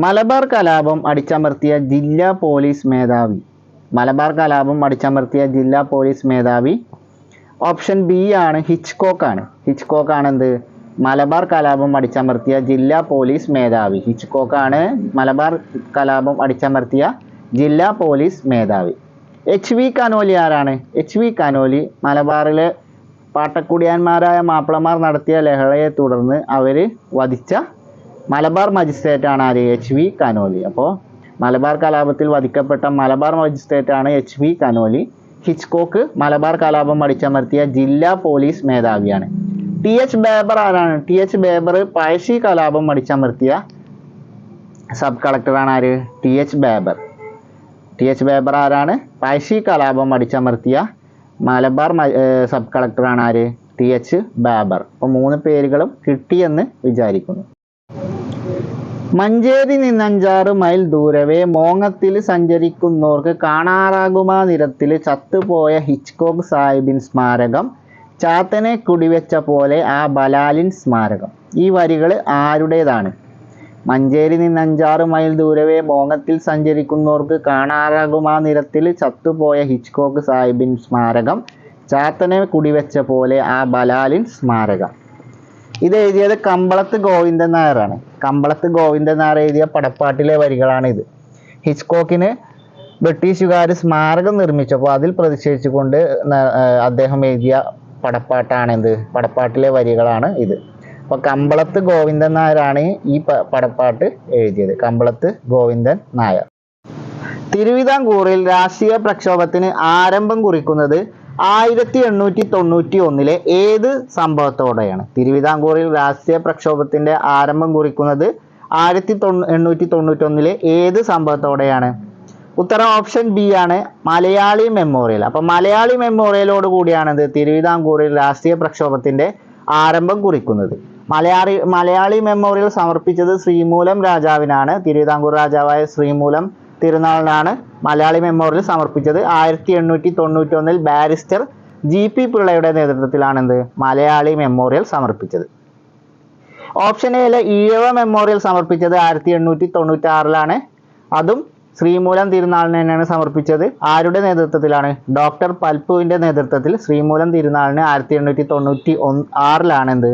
മലബാർ കലാപം അടിച്ചമർത്തിയ ജില്ലാ പോലീസ് മേധാവി. മലബാർ കലാപം അടിച്ചമർത്തിയ ജില്ലാ പോലീസ് മേധാവി. ഓപ്ഷൻ ബി ആണ് ഹിച്ച്കോക്ക് ആണ്. ഹിച്ച്കോക്ക് ആണ് എന്ത് മലബാർ കലാപം അടിച്ചമർത്തിയ ജില്ലാ പോലീസ് മേധാവി. ഹിച്ച്കോക്ക് ആണ് മലബാർ കലാപം അടിച്ചമർത്തിയ ജില്ലാ പോലീസ് മേധാവി. എച്ച് വി കനോലി ആരാണ്? എച്ച് വി കനോലി മലബാറിലെ പാട്ടക്കുടിയാന്മാരായ മാപ്പിളമാർ നടത്തിയ ലഹളയെ തുടർന്ന് അവർ വധിച്ച മലബാർ മജിസ്ട്രേറ്റ് ആണ് ആര്? H V Conolly. അപ്പോൾ മലബാർ കലാപത്തിൽ വധിക്കപ്പെട്ട മലബാർ മജിസ്ട്രേറ്റ് ആണ് H V Conolly. Hitchcock Malabar കലാപം അടിച്ചമർത്തിയ ജില്ലാ പോലീസ് മേധാവിയാണ്. ടി എച്ച് ബേബർ ആരാണ്? ടി എച്ച് ബേബർ പഴശ്ശി കലാപം അടിച്ചമർത്തിയ സബ് കളക്ടറാണ് ആര്? T H Baber. T H Baber ആരാണ്? പഴശ്ശി കലാപം അടിച്ചമർത്തിയ മലബാർ സബ് കളക്ടറാണ് ആര്? T H Baber. അപ്പോൾ മൂന്ന് പേരുകളും കിട്ടിയെന്ന് വിചാരിക്കുന്നു. മഞ്ചേരി നിന്നഞ്ചാറ് മൈൽ ദൂരവേ മോങ്ങത്തിൽ സഞ്ചരിക്കുന്നവർക്ക് കാണാറാകുമാ നിരത്തിൽ ചത്തുപോയ ഹിച്ച്കോക്ക് സാഹിബിൻ സ്മാരകം ചാത്തനെ കുടിവെച്ച പോലെ ആ ബലാലിൻ സ്മാരകം. ഈ വരികൾ ആരുടേതാണ്? മഞ്ചേരി നിന്നഞ്ചാറ് മൈൽ ദൂരവേ മോങ്ങത്തിൽ സഞ്ചരിക്കുന്നവർക്ക് കാണാറാകുമാ നിരത്തിൽ ചത്തുപോയ ഹിച്ച്കോക്ക് സാഹിബിൻ സ്മാരകം ചാത്തനെ കുടിവെച്ച പോലെ ആ ബലാലിൻ സ്മാരകം. ഇത് എഴുതിയത് കമ്പളത്ത് ഗോവിന്ദൻ നായരാണ്. കമ്പളത്ത് ഗോവിന്ദൻ നായർ എഴുതിയ പടപ്പാട്ടിലെ വരികളാണ് ഇത്. ഹിച്ച്കോക്കിന് ബ്രിട്ടീഷുകാർ സ്മാരകം നിർമ്മിച്ചപ്പോൾ അതിൽ പ്രതിഷേധിച്ചുകൊണ്ട് അദ്ദേഹം എഴുതിയ പടപ്പാട്ടാണ് എന്ത് പടപ്പാട്ടിലെ വരികളാണ് ഇത്. അപ്പോൾ കമ്പളത്ത് ഗോവിന്ദൻ നായരാണ് ഈ പടപ്പാട്ട് എഴുതിയത്. കമ്പളത്ത് ഗോവിന്ദൻ നായർ. തിരുവിതാംകൂറിൽ രാഷ്ട്രീയ പ്രക്ഷോഭത്തിന് ആരംഭം കുറിക്കുന്നത് ആയിരത്തി എണ്ണൂറ്റി തൊണ്ണൂറ്റി ഒന്നിലെ ഏത് സംഭവത്തോടെയാണ്? തിരുവിതാംകൂറിൽ രാഷ്ട്രീയ പ്രക്ഷോഭത്തിന്റെ ആരംഭം കുറിക്കുന്നത് ആയിരത്തി തൊണ്ണൂ എണ്ണൂറ്റി തൊണ്ണൂറ്റി ഒന്നിലെ ഏത് സംഭവത്തോടെയാണ്? ഉത്തരം ഓപ്ഷൻ ബി ആണ് മലയാളി മെമ്മോറിയൽ. അപ്പൊ മലയാളി മെമ്മോറിയലോട് കൂടിയാണിത് തിരുവിതാംകൂറിൽ രാഷ്ട്രീയ പ്രക്ഷോഭത്തിന്റെ ആരംഭം കുറിക്കുന്നത്. മലയാളി മലയാളി മെമ്മോറിയൽ സമർപ്പിച്ചത് ശ്രീമൂലം രാജാവിനാണ്. തിരുവിതാംകൂർ രാജാവായ ശ്രീമൂലം തിരുനാളിനാണ് മലയാളി മെമ്മോറിയൽ സമർപ്പിച്ചത്. ആയിരത്തി എണ്ണൂറ്റി തൊണ്ണൂറ്റി ഒന്നിൽ ബാരിസ്റ്റർ ജി പി പിള്ളയുടെ നേതൃത്വത്തിലാണ് എന്ത് മലയാളി മെമ്മോറിയൽ സമർപ്പിച്ചത്. ഓപ്ഷൻ എയിലെ ഈഴവ മെമ്മോറിയൽ സമർപ്പിച്ചത് ആയിരത്തി എണ്ണൂറ്റി തൊണ്ണൂറ്റി ആറിലാണ് അതും ശ്രീമൂലം തിരുനാളിന് തന്നെയാണ് സമർപ്പിച്ചത്. ആരുടെ നേതൃത്വത്തിലാണ്? ഡോക്ടർ പൽപ്പുവിന്റെ നേതൃത്വത്തിൽ ശ്രീമൂലം തിരുനാളിന് ആയിരത്തി എണ്ണൂറ്റി തൊണ്ണൂറ്റി ഒന്ന് ആറിലാണ് എന്ത്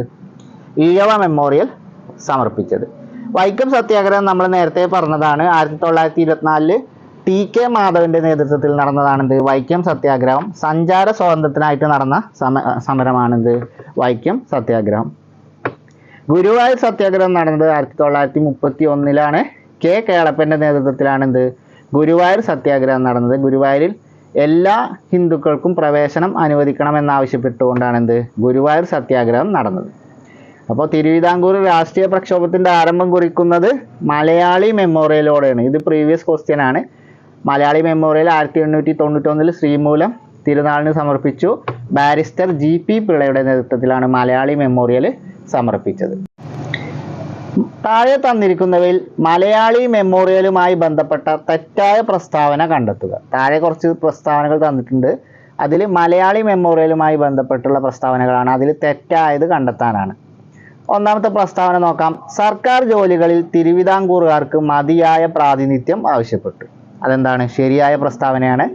ഈഴവ മെമ്മോറിയൽ സമർപ്പിച്ചത്. വൈക്കം സത്യാഗ്രഹം നമ്മൾ നേരത്തെ പറഞ്ഞതാണ്. ആയിരത്തി തൊള്ളായിരത്തി ഇരുപത്തിനാലിൽ ടി കെ മാധവന്റെ നേതൃത്വത്തിൽ നടന്നതാണിത് വൈക്കം സത്യാഗ്രഹം. സഞ്ചാര സ്വാതന്ത്ര്യത്തിനായിട്ട് നടന്ന സമ സമരമാണിത് വൈക്കം സത്യാഗ്രഹം. ഗുരുവായൂർ സത്യാഗ്രഹം നടന്നത് ആയിരത്തി തൊള്ളായിരത്തി മുപ്പത്തി ഒന്നിലാണ് കെ കേളപ്പന്റെ നേതൃത്വത്തിലാണിത് ഗുരുവായൂർ സത്യാഗ്രഹം നടന്നത്. ഗുരുവായൂരിൽ എല്ലാ ഹിന്ദുക്കൾക്കും പ്രവേശനം അനുവദിക്കണമെന്നാവശ്യപ്പെട്ടുകൊണ്ടാണ് എന്ത് ഗുരുവായൂർ സത്യാഗ്രഹം നടന്നത്. അപ്പോൾ തിരുവിതാംകൂർ രാഷ്ട്രീയ പ്രക്ഷോഭത്തിന്റെ ആരംഭം കുറിക്കുന്നത് മലയാളി മെമ്മോറിയലോടെയാണ്. ഇത് പ്രീവിയസ് ക്വസ്റ്റ്യൻ ആണ്. മലയാളി മെമ്മോറിയൽ ആയിരത്തി എണ്ണൂറ്റി തൊണ്ണൂറ്റൊന്നിൽ ശ്രീമൂലം തിരുനാളിന് സമർപ്പിച്ചു. ബാരിസ്റ്റർ ജി പി പിള്ളയുടെ നേതൃത്വത്തിലാണ് മലയാളി മെമ്മോറിയൽ സമർപ്പിച്ചത്. താഴെ തന്നിരിക്കുന്നവയിൽ മലയാളി മെമ്മോറിയലുമായി ബന്ധപ്പെട്ട തെറ്റായ പ്രസ്താവന കണ്ടെത്തുക. താഴെ കുറച്ച് പ്രസ്താവനകൾ തന്നിട്ടുണ്ട്. അതിൽ മലയാളി മെമ്മോറിയലുമായി ബന്ധപ്പെട്ടുള്ള പ്രസ്താവനകളാണ്. അതിൽ തെറ്റായത് കണ്ടെത്താനാണ്. ഒന്നാമത്തെ പ്രസ്താവന നോക്കാം. സർക്കാർ ജോലികളിൽ തിരുവിതാംകൂറുകാർക്ക് മതിയായ പ്രാതിനിധ്യം ആവശ്യപ്പെട്ടു. അതെന്താണ്? ശരിയായ പ്രസ്താവനയാണ്.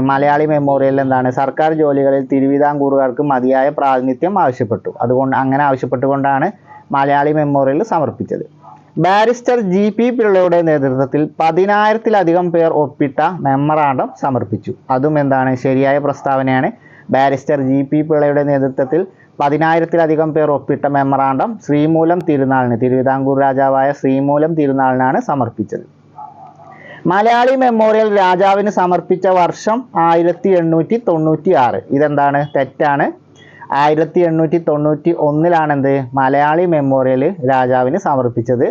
മലയാളി മെമ്മോറിയൽ എന്താണ്? സർക്കാർ ജോലികളിൽ തിരുവിതാംകൂറുകാർക്ക് മതിയായ പ്രാതിനിധ്യം ആവശ്യപ്പെട്ടു. അതുകൊണ്ട് അങ്ങനെ ആവശ്യപ്പെട്ടുകൊണ്ടാണ് മലയാളി മെമ്മോറിയൽ സമർപ്പിച്ചത്. ബാരിസ്റ്റർ ജി പി പിള്ളയുടെ നേതൃത്വത്തിൽ പതിനായിരത്തിലധികം പേർ ഒപ്പിട്ട മെമ്മറാണ്ടം സമർപ്പിച്ചു. അതും എന്താണ്? ശരിയായ പ്രസ്താവനയാണ്. ബാരിസ്റ്റർ ജി പി പിള്ളയുടെ നേതൃത്വത്തിൽ പതിനായിരത്തിലധികം പേർ ഒപ്പിട്ട മെമ്മറാണ്ടം ശ്രീമൂലം തിരുനാളിന് തിരുവിതാംകൂർ രാജാവായ ശ്രീമൂലം തിരുനാളിനാണ് സമർപ്പിച്ചത്. മലയാളി മെമ്മോറിയൽ രാജാവിന് സമർപ്പിച്ച വർഷം ആയിരത്തി എണ്ണൂറ്റി തൊണ്ണൂറ്റി ആറ് ഇതെന്താണ്? തെറ്റാണ്. ആയിരത്തി എണ്ണൂറ്റി തൊണ്ണൂറ്റി ഒന്നിലാണ് എന്ത് മലയാളി മെമ്മോറിയൽ രാജാവിന് സമർപ്പിച്ചത്.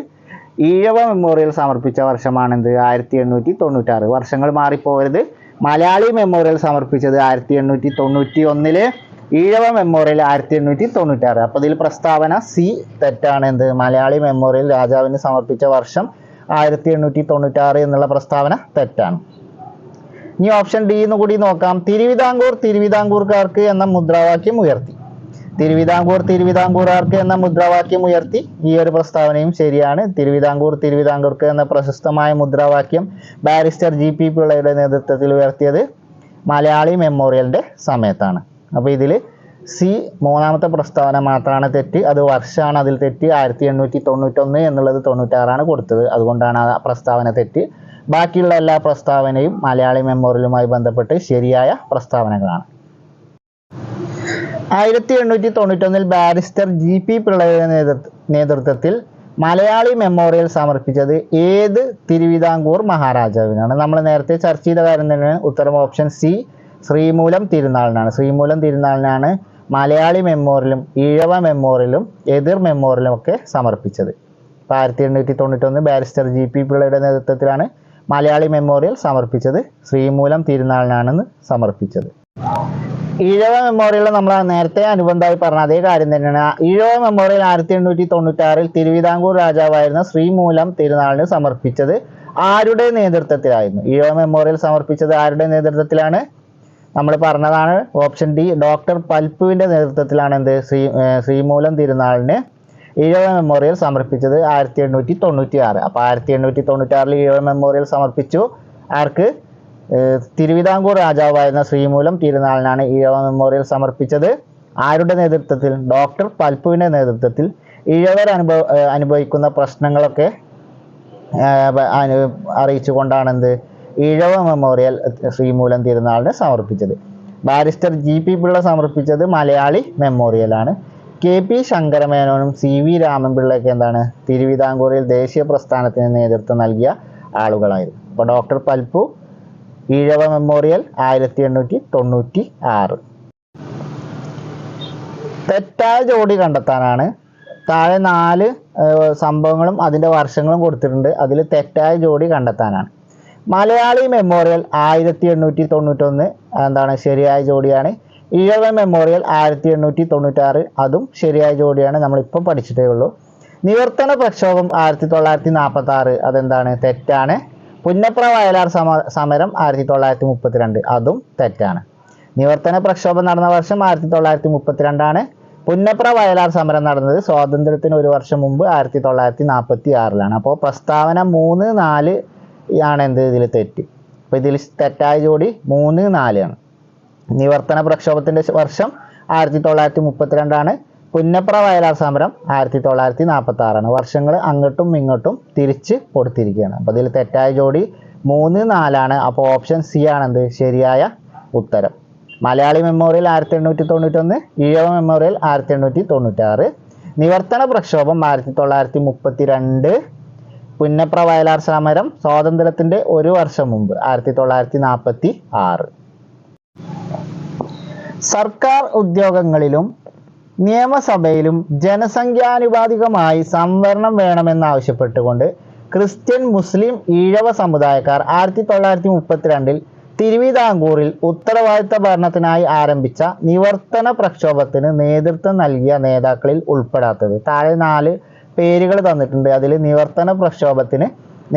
ഈഴവ മെമ്മോറിയൽ സമർപ്പിച്ച വർഷമാണ് എന്ത് ആയിരത്തി എണ്ണൂറ്റി തൊണ്ണൂറ്റാറ് വർഷങ്ങൾ മാറിപ്പോകരുത്. മലയാളി മെമ്മോറിയൽ സമർപ്പിച്ചത് ആയിരത്തി എണ്ണൂറ്റി തൊണ്ണൂറ്റി ഒന്നിൽ ഈഴവ മെമ്മോറിയൽ ആയിരത്തി എണ്ണൂറ്റി തൊണ്ണൂറ്റാറ് അപ്പോൾ ഇതിൽ പ്രസ്താവന സി തെറ്റാണ്. എന്ത്? മലയാളി മെമ്മോറിയൽ രാജാവിന് സമർപ്പിച്ച വർഷം ആയിരത്തി എണ്ണൂറ്റി തൊണ്ണൂറ്റാറ് എന്നുള്ള പ്രസ്താവന തെറ്റാണ്. ഇനി ഓപ്ഷൻ ഡി എന്ന് കൂടി നോക്കാം. തിരുവിതാംകൂർ തിരുവിതാംകൂർക്കാർക്ക് എന്ന മുദ്രാവാക്യം ഉയർത്തി. തിരുവിതാംകൂർ തിരുവിതാംകൂറുകാർക്ക് എന്ന മുദ്രാവാക്യം ഉയർത്തി. ഈ ഒരു പ്രസ്താവനയും ശരിയാണ്. തിരുവിതാംകൂർ തിരുവിതാംകൂർക്ക് എന്ന പ്രശസ്തമായ മുദ്രാവാക്യം ബാരിസ്റ്റർ ജി പി പിള്ളയുടെ നേതൃത്വത്തിൽ ഉയർത്തിയത് മലയാളി മെമ്മോറിയലിന്റെ സമയത്താണ്. അപ്പോൾ ഇതിൽ സി മൂന്നാമത്തെ പ്രസ്താവന മാത്രമാണ് തെറ്റ് അത് വർഷമാണ് അതിൽ തെറ്റ് ആയിരത്തി എണ്ണൂറ്റി തൊണ്ണൂറ്റൊന്ന് എന്നുള്ളത് തൊണ്ണൂറ്റാറാണ് കൊടുത്തത്. അതുകൊണ്ടാണ് ആ പ്രസ്താവന തെറ്റ്. ബാക്കിയുള്ള എല്ലാ പ്രസ്താവനയും മലയാളി മെമ്മോറിയലുമായി ബന്ധപ്പെട്ട് ശരിയായ പ്രസ്താവനകളാണ്. ആയിരത്തി എണ്ണൂറ്റി തൊണ്ണൂറ്റൊന്നിൽ ബാരിസ്റ്റർ ജി പി പിള്ളയുടെ നേതൃത്വ നേതൃത്വത്തിൽ മലയാളി മെമ്മോറിയൽ സമർപ്പിച്ചത് ഏത് തിരുവിതാംകൂർ മഹാരാജാവിനാണ്. നമ്മൾ നേരത്തെ ചർച്ച ചെയ്ത കാര്യം തന്നെയാണ്. ഉത്തരം ഓപ്ഷൻ സി ശ്രീമൂലം തിരുനാളിനാണ്. ശ്രീമൂലം തിരുനാളിനാണ് മലയാളി മെമ്മോറിയലും ഈഴവ മെമ്മോറിയലും എതിർ മെമ്മോറിയലും ഒക്കെ സമർപ്പിച്ചത്. അപ്പോൾ ആയിരത്തി എണ്ണൂറ്റി തൊണ്ണൂറ്റൊന്ന് ബാരിസ്റ്റർ ജി പി പിള്ളയുടെ നേതൃത്വത്തിലാണ് മലയാളി മെമ്മോറിയൽ സമർപ്പിച്ചത്. ശ്രീമൂലം തിരുനാളിനാണെന്ന് സമർപ്പിച്ചത്. ഈഴവ മെമ്മോറിയൽ നമ്മൾ നേരത്തെ അനുബന്ധമായി പറഞ്ഞ അതേ കാര്യം തന്നെയാണ്. ഈഴവ മെമ്മോറിയൽ ആയിരത്തി എണ്ണൂറ്റി തൊണ്ണൂറ്റാറിൽ തിരുവിതാംകൂർ രാജാവായിരുന്ന ശ്രീമൂലം തിരുനാളിന് സമർപ്പിച്ചത് ആരുടെ നേതൃത്വത്തിലായിരുന്നു? ഈഴവ മെമ്മോറിയൽ സമർപ്പിച്ചത് ആരുടെ നേതൃത്വത്തിലാണ്? നമ്മൾ പറഞ്ഞതാണ് ഓപ്ഷൻ ഡി ഡോക്ടർ പൽപ്പുവിന്റെ നേതൃത്വത്തിലാണ് എന്ത് ശ്രീ ശ്രീമൂലം തിരുനാളിന് ഈഴവ മെമ്മോറിയൽ സമർപ്പിച്ചത് ആയിരത്തി എണ്ണൂറ്റി തൊണ്ണൂറ്റി ആറ് അപ്പോൾ ആയിരത്തി എണ്ണൂറ്റി തൊണ്ണൂറ്റി ആറിൽ ഈഴവ മെമ്മോറിയൽ സമർപ്പിച്ചു. ആർക്ക്? തിരുവിതാംകൂർ രാജാവായിരുന്ന ശ്രീമൂലം തിരുനാളിനാണ് ഈഴവ മെമ്മോറിയൽ സമർപ്പിച്ചത്. ആരുടെ നേതൃത്വത്തിൽ? ഡോക്ടർ പൽപ്പുവിന്റെ നേതൃത്വത്തിൽ. ഈഴവർ അനുഭവ അനുഭവിക്കുന്ന പ്രശ്നങ്ങളൊക്കെ ഏർ ഈഴവ മെമ്മോറിയൽ ശ്രീമൂലം തിരുനാളിന് സമർപ്പിച്ചത്. ബാരിസ്റ്റർ ജി പി പിള്ള സമർപ്പിച്ചത് മലയാളി മെമ്മോറിയലാണ് കെ പി ശങ്കരമേനോനും സി വി രാമൻപിള്ളയൊക്കെ എന്താണ്? തിരുവിതാംകൂറിൽ ദേശീയ പ്രസ്ഥാനത്തിന് നേതൃത്വം നൽകിയ ആളുകളായിരുന്നു. അപ്പോൾ ഡോക്ടർ പൽപ്പു ഈഴവ മെമ്മോറിയൽ ആയിരത്തി എണ്ണൂറ്റി തൊണ്ണൂറ്റി ആറ് തെറ്റായ ജോഡി കണ്ടെത്താനാണ്. താഴെ നാല് സംഭവങ്ങളും അതിന്റെ വർഷങ്ങളും കൊടുത്തിട്ടുണ്ട്. അതിൽ തെറ്റായ ജോഡി കണ്ടെത്താനാണ്. മലയാളി മെമ്മോറിയൽ ആയിരത്തി എണ്ണൂറ്റി തൊണ്ണൂറ്റൊന്ന് എന്താണ്? ശരിയായ ജോഡിയാണ്. ഈഴവ മെമ്മോറിയൽ ആയിരത്തി എണ്ണൂറ്റി തൊണ്ണൂറ്റാറ് അതും ശരിയായ ജോഡിയാണ്. നമ്മളിപ്പോൾ പഠിച്ചിട്ടേ ഉള്ളൂ. നിവർത്തന പ്രക്ഷോഭം ആയിരത്തി തൊള്ളായിരത്തി നാൽപ്പത്തി ആറ് അതെന്താണ്? തെറ്റാണ്. പുന്നപ്ര വയലാർ സമ സമരം ആയിരത്തി തൊള്ളായിരത്തി മുപ്പത്തിരണ്ട് അതും തെറ്റാണ്. നിവർത്തന പ്രക്ഷോഭം നടന്ന വർഷം ആയിരത്തി തൊള്ളായിരത്തി മുപ്പത്തിരണ്ടാണ് പുന്നപ്ര വയലാർ സമരം നടന്നത് സ്വാതന്ത്ര്യത്തിന് ഒരു വർഷം മുമ്പ് ആയിരത്തി തൊള്ളായിരത്തി നാൽപ്പത്തി ആറിലാണ് അപ്പോൾ പ്രസ്താവന മൂന്ന് നാല് ആണ് എന്ത് ഇതിൽ തെറ്റ്. അപ്പോൾ ഇതിൽ തെറ്റായ ജോഡി മൂന്ന് നാലാണ്. നിവർത്തന പ്രക്ഷോഭത്തിന്റെ വർഷം ആയിരത്തി തൊള്ളായിരത്തി മുപ്പത്തിരണ്ടാണ് പുന്നപ്ര വയലാർ സമരം ആയിരത്തി തൊള്ളായിരത്തി നാൽപ്പത്തി ആറാണ് വർഷങ്ങൾ അങ്ങോട്ടും ഇങ്ങോട്ടും തിരിച്ച് കൊടുത്തിരിക്കുകയാണ്. അപ്പോൾ ഇതിൽ തെറ്റായ ജോഡി മൂന്ന് നാലാണ്. അപ്പോൾ ഓപ്ഷൻ സി ആണെന്ത്? ശരിയായ ഉത്തരം. മലയാളി മെമ്മോറിയൽ ആയിരത്തി എണ്ണൂറ്റി തൊണ്ണൂറ്റൊന്ന് ഈഴവ മെമ്മോറിയൽ ആയിരത്തി എണ്ണൂറ്റി തൊണ്ണൂറ്റാറ് നിവർത്തന പ്രക്ഷോഭം ആയിരത്തി തൊള്ളായിരത്തി മുപ്പത്തി രണ്ട് പുന്നപ്ര വയലാർ സമരം സ്വാതന്ത്ര്യത്തിന്റെ ഒരു വർഷം മുമ്പ് ആയിരത്തി തൊള്ളായിരത്തി നാൽപ്പത്തി ആറ് സർക്കാർ ഉദ്യോഗങ്ങളിലും നിയമസഭയിലും ജനസംഖ്യാനുപാതികമായി സംവരണം വേണമെന്നാവശ്യപ്പെട്ടുകൊണ്ട് ക്രിസ്ത്യൻ മുസ്ലിം ഈഴവ സമുദായക്കാർ ആയിരത്തി തൊള്ളായിരത്തി മുപ്പത്തിരണ്ടിൽ തിരുവിതാംകൂറിൽ ഉത്തരവാദിത്ത ഭരണത്തിനായി ആരംഭിച്ച നിവർത്തന പ്രക്ഷോഭത്തിന് നേതൃത്വം നൽകിയ നേതാക്കളിൽ ഉൾപ്പെടാത്തത്. താഴെ നാല് പേരുകൾ തന്നിട്ടുണ്ട്. അതിൽ നിവർത്തന പ്രക്ഷോഭത്തിന്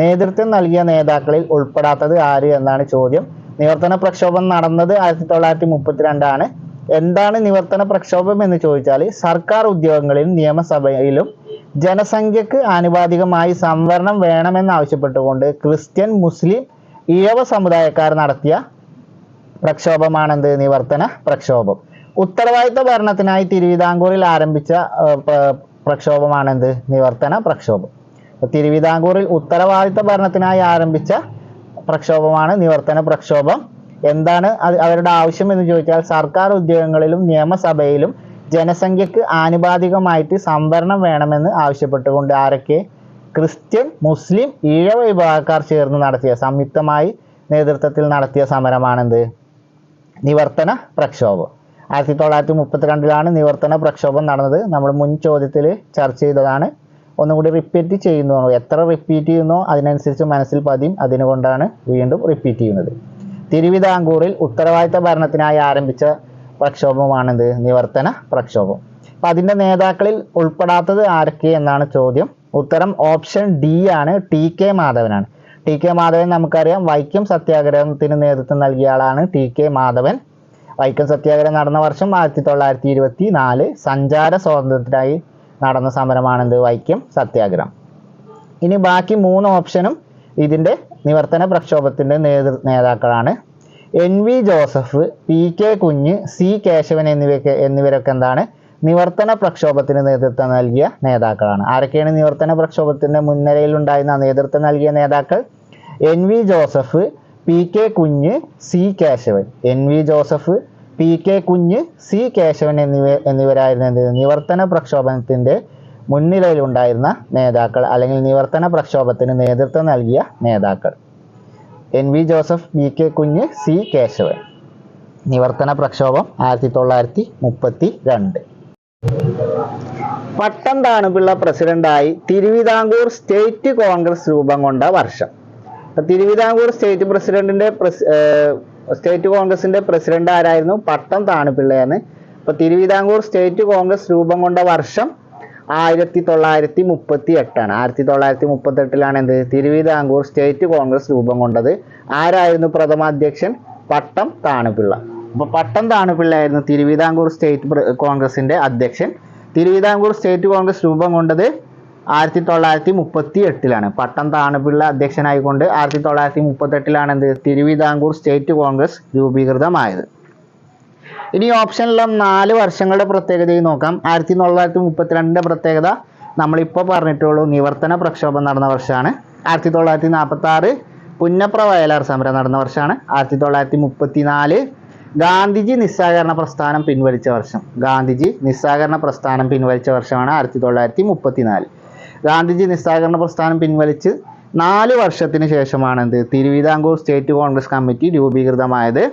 നേതൃത്വം നൽകിയ നേതാക്കളിൽ ഉൾപ്പെടാത്തത് ആര് എന്നാണ് ചോദ്യം. നിവർത്തന പ്രക്ഷോഭം നടന്നത് ആയിരത്തി തൊള്ളായിരത്തി മുപ്പത്തിരണ്ടാണ് എന്താണ് നിവർത്തന പ്രക്ഷോഭം എന്ന് ചോദിച്ചാൽ സർക്കാർ ഉദ്യോഗങ്ങളിലും നിയമസഭയിലും ജനസംഖ്യക്ക് ആനുപാതികമായി സംവരണം വേണമെന്നാവശ്യപ്പെട്ടുകൊണ്ട് ക്രിസ്ത്യൻ മുസ്ലിം ഈഴവ സമുദായക്കാർ നടത്തിയ പ്രക്ഷോഭമാണെന്ത്? നിവർത്തന പ്രക്ഷോഭം. ഉത്തരവാദിത്ത ഭരണത്തിനായി തിരുവിതാംകൂറിൽ ആരംഭിച്ച ആ, എന്ത് നിവർത്തന പ്രക്ഷോഭം. തിരുവിതാംകൂറിൽ ഉത്തരവാദിത്ത ഭരണത്തിനായി ആരംഭിച്ച പ്രക്ഷോഭമാണ് നിവർത്തന പ്രക്ഷോഭം. എന്താണ് അവരുടെ ആവശ്യം എന്ന് ചോദിച്ചാൽ സർക്കാർ ഉദ്യോഗങ്ങളിലും നിയമസഭയിലും ജനസംഖ്യക്ക് ആനുപാതികമായിട്ട് സംവരണം വേണമെന്ന് ആവശ്യപ്പെട്ടുകൊണ്ട് ആരൊക്കെ? ക്രിസ്ത്യൻ മുസ്ലിം ഈഴവ വിഭാഗക്കാർ ചേർന്ന് നടത്തിയ സംയുക്തമായി നേതൃത്വത്തിൽ നടത്തിയ സമരമാണെന്ത്? നിവർത്തന പ്രക്ഷോഭം. ആയിരത്തി തൊള്ളായിരത്തി മുപ്പത്തിരണ്ടിലാണ് നിവർത്തന പ്രക്ഷോഭം നടന്നത്. നമ്മൾ മുൻ ചോദ്യത്തിൽ ചർച്ച ചെയ്തതാണ്. ഒന്നുകൂടി റിപ്പീറ്റ് ചെയ്യുന്നു എത്ര റിപ്പീറ്റ് ചെയ്യുന്നോ അതിനനുസരിച്ച് മനസ്സിൽ പതിയും. അതിനുകൊണ്ടാണ് വീണ്ടും റിപ്പീറ്റ് ചെയ്യുന്നത്. തിരുവിതാംകൂറിൽ ഉത്തരവാദിത്ത ഭരണത്തിനായി ആരംഭിച്ച പ്രക്ഷോഭമാണിത്. നിവർത്തന പ്രക്ഷോഭം. അപ്പം അതിന്റെ നേതാക്കളിൽ ഉൾപ്പെടാത്തത് ആരൊക്കെ എന്നാണ് ചോദ്യം. ഉത്തരം ഓപ്ഷൻ ഡി ആണ്. ടി കെ മാധവനാണ്. ടി കെ മാധവൻ നമുക്കറിയാം വൈക്കം സത്യാഗ്രഹത്തിന് നേതൃത്വം നൽകിയ ആളാണ്. T K Madhavan. വൈക്കം സത്യാഗ്രഹം നടന്ന വർഷം ആയിരത്തി തൊള്ളായിരത്തി ഇരുപത്തി നാല് സഞ്ചാര സ്വാതന്ത്ര്യത്തിനായി നടന്ന സമരമാണെന്ത് വൈക്കം സത്യാഗ്രഹം. ഇനി ബാക്കി മൂന്ന് ഓപ്ഷനും ഇതിന്റെ നിവർത്തന പ്രക്ഷോഭത്തിന്റെ നേതൃ നേതാക്കളാണ്. N V Joseph P K Kunju C Kesavan എന്നിവയൊക്കെ എന്നിവരൊക്കെ എന്താണ് നിവർത്തന പ്രക്ഷോഭത്തിന് നേതൃത്വം നൽകിയ നേതാക്കളാണ്. ആരൊക്കെയാണ് നിവർത്തന പ്രക്ഷോഭത്തിന്റെ മുൻനിരയിലുണ്ടായിരുന്ന നേതൃത്വം നൽകിയ നേതാക്കൾ? N V Joseph P K Kunju C Kesavan. N V Joseph P K Kunju C Kesavan എന്നിവ എന്നിവരായിരുന്നു നിവർത്തന പ്രക്ഷോഭത്തിന്റെ മുൻനിലയിലുണ്ടായിരുന്ന നേതാക്കൾ അല്ലെങ്കിൽ നിവർത്തന പ്രക്ഷോഭത്തിന് നേതൃത്വം നൽകിയ നേതാക്കൾ. N V Joseph P K Kunju C Kesavan. നിവർത്തന പ്രക്ഷോഭം ആയിരത്തി തൊള്ളായിരത്തി മുപ്പത്തി രണ്ട് പട്ടം താണുപിള്ള പ്രസിഡന്റായി തിരുവിതാംകൂർ സ്റ്റേറ്റ് കോൺഗ്രസ് രൂപം കൊണ്ട വർഷം. തിരുവിതാംകൂർ സ്റ്റേറ്റ് പ്രസിഡന്റിന്റെ സ്റ്റേറ്റ് കോൺഗ്രസിന്റെ പ്രസിഡന്റ് ആരായിരുന്നു? പട്ടം താണുപിള്ളയാണ്. അപ്പൊ തിരുവിതാംകൂർ സ്റ്റേറ്റ് കോൺഗ്രസ് രൂപം കൊണ്ട വർഷം ആയിരത്തി തൊള്ളായിരത്തി മുപ്പത്തി എട്ടാണ് ആയിരത്തി തൊള്ളായിരത്തി മുപ്പത്തി എട്ടിലാണ് എന്ത്? തിരുവിതാംകൂർ സ്റ്റേറ്റ് കോൺഗ്രസ് രൂപം കൊണ്ടത്. ആരായിരുന്നു പ്രഥമ അധ്യക്ഷൻ? പട്ടം താണുപിള്ള. അപ്പൊ പട്ടം താണുപിള്ളയായിരുന്നു തിരുവിതാംകൂർ സ്റ്റേറ്റ് കോൺഗ്രസിന്റെ അധ്യക്ഷൻ. തിരുവിതാംകൂർ സ്റ്റേറ്റ് കോൺഗ്രസ് രൂപം കൊണ്ടത് ആയിരത്തി തൊള്ളായിരത്തി മുപ്പത്തി എട്ടിലാണ് പട്ടം താണുപിള്ള അധ്യക്ഷനായിക്കൊണ്ട് ആയിരത്തി തൊള്ളായിരത്തി മുപ്പത്തി എട്ടിലാണ് എന്ത് തിരുവിതാംകൂർ സ്റ്റേറ്റ് കോൺഗ്രസ് രൂപീകൃതമായത്. ഇനി ഓപ്ഷനിലുള്ള നാല് വർഷങ്ങളുടെ പ്രത്യേകതയും നോക്കാം. ആയിരത്തി തൊള്ളായിരത്തി മുപ്പത്തിരണ്ടിന്റെ പ്രത്യേകത നമ്മളിപ്പോൾ പറഞ്ഞിട്ടുള്ളൂ നിവർത്തന പ്രക്ഷോഭം നടന്ന വർഷമാണ്. ആയിരത്തി തൊള്ളായിരത്തി നാൽപ്പത്തി ആറ് പുന്നപ്ര വയലാർ സമരം നടന്ന വർഷമാണ്. ആയിരത്തി തൊള്ളായിരത്തി മുപ്പത്തി നാല് ഗാന്ധിജി നിസ്സഹകരണ പ്രസ്ഥാനം പിൻവലിച്ച വർഷം. ഗാന്ധിജി നിസ്സഹകരണ പ്രസ്ഥാനം പിൻവലിച്ച വർഷമാണ് ആയിരത്തി തൊള്ളായിരത്തി മുപ്പത്തി നാല് ഗാന്ധിജി നിസ്സഹകരണ പ്രസ്ഥാനം പിൻവലിച്ച് നാല് വർഷത്തിന് ശേഷമാണ് എന്ത് തിരുവിതാംകൂർ സ്റ്റേറ്റ് കോൺഗ്രസ് കമ്മിറ്റി രൂപീകൃതമായത്.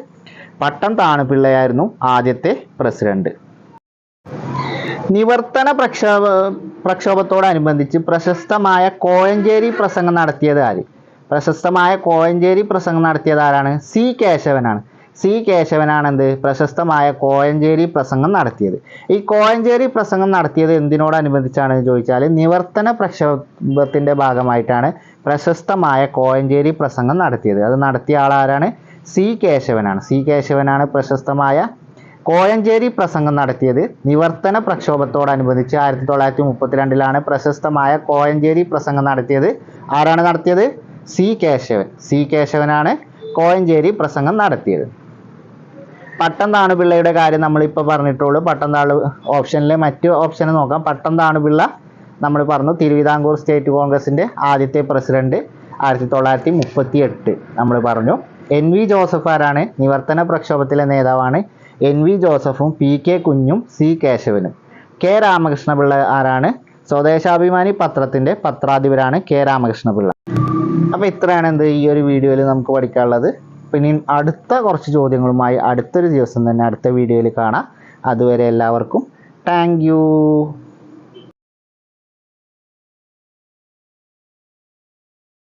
പട്ടം താണുപിള്ളയായിരുന്നു ആദ്യത്തെ പ്രസിഡന്റ്. നിവർത്തന പ്രക്ഷോഭ പ്രക്ഷോഭത്തോടനുബന്ധിച്ച് പ്രശസ്തമായ കോഴഞ്ചേരി പ്രസംഗം നടത്തിയത് ആര്? പ്രശസ്തമായ കോഴഞ്ചേരി പ്രസംഗം നടത്തിയത് ആരാണ്? സി കേശവനാണ്. സി കേശവനാണ് എന്ത് പ്രശസ്തമായ കോഴഞ്ചേരി പ്രസംഗം നടത്തിയത്. ഈ കോഴഞ്ചേരി പ്രസംഗം നടത്തിയത് എന്തിനോടനുബന്ധിച്ചാണെന്ന് ചോദിച്ചാൽ നിവർത്തന പ്രക്ഷോഭത്തിന്റെ ഭാഗമായിട്ടാണ് പ്രശസ്തമായ കോഴഞ്ചേരി പ്രസംഗം നടത്തിയത്. അത് നടത്തിയ ആളാരാണ്? സി കേശവനാണ്. സി കേശവനാണ് പ്രശസ്തമായ കോഴഞ്ചേരി പ്രസംഗം നടത്തിയത്. നിവർത്തന പ്രക്ഷോഭത്തോടനുബന്ധിച്ച് ആയിരത്തി തൊള്ളായിരത്തി മുപ്പത്തിരണ്ടിലാണ് പ്രശസ്തമായ കോഴഞ്ചേരി പ്രസംഗം നടത്തിയത്. ആരാണ് നടത്തിയത്? സി കേശവൻ. സി കേശവനാണ് കോഴഞ്ചേരി പ്രസംഗം നടത്തിയത്. പട്ടം താണുപിള്ളയുടെ കാര്യം നമ്മളിപ്പോൾ പറഞ്ഞിട്ടുള്ളൂ. പട്ടം താണു ഓപ്ഷനിലെ മറ്റു ഓപ്ഷൻ നോക്കാം. പട്ടം താണുപിള്ള നമ്മൾ പറഞ്ഞു തിരുവിതാംകൂർ സ്റ്റേറ്റ് കോൺഗ്രസിന്റെ ആദ്യത്തെ പ്രസിഡന്റ് ആയിരത്തി തൊള്ളായിരത്തി മുപ്പത്തി എട്ട് നമ്മൾ പറഞ്ഞു. എൻ വി ജോസഫ് ആരാണ്? നിവർത്തന പ്രക്ഷോഭത്തിലെ നേതാവാണ് എൻ വി ജോസഫും പി കെ കുഞ്ഞും സി കേശവനും. കെ രാമകൃഷ്ണപിള്ള ആരാണ്? സ്വദേശാഭിമാനി പത്രത്തിന്റെ പത്രാധിപരാണ് കെ രാമകൃഷ്ണപിള്ള. അപ്പോൾ ഇത്രയാണ് എന്ത് ഈ ഒരു വീഡിയോയിൽ നമുക്ക് പഠിക്കാനുള്ളത്. ഇനി അടുത്ത കുറച്ച് ചോദ്യങ്ങളുമായി അടുത്തൊരു ദിവസം തന്നെ അടുത്ത വീഡിയോയിൽ കാണാം. അതുവരെ എല്ലാവർക്കും താങ്ക്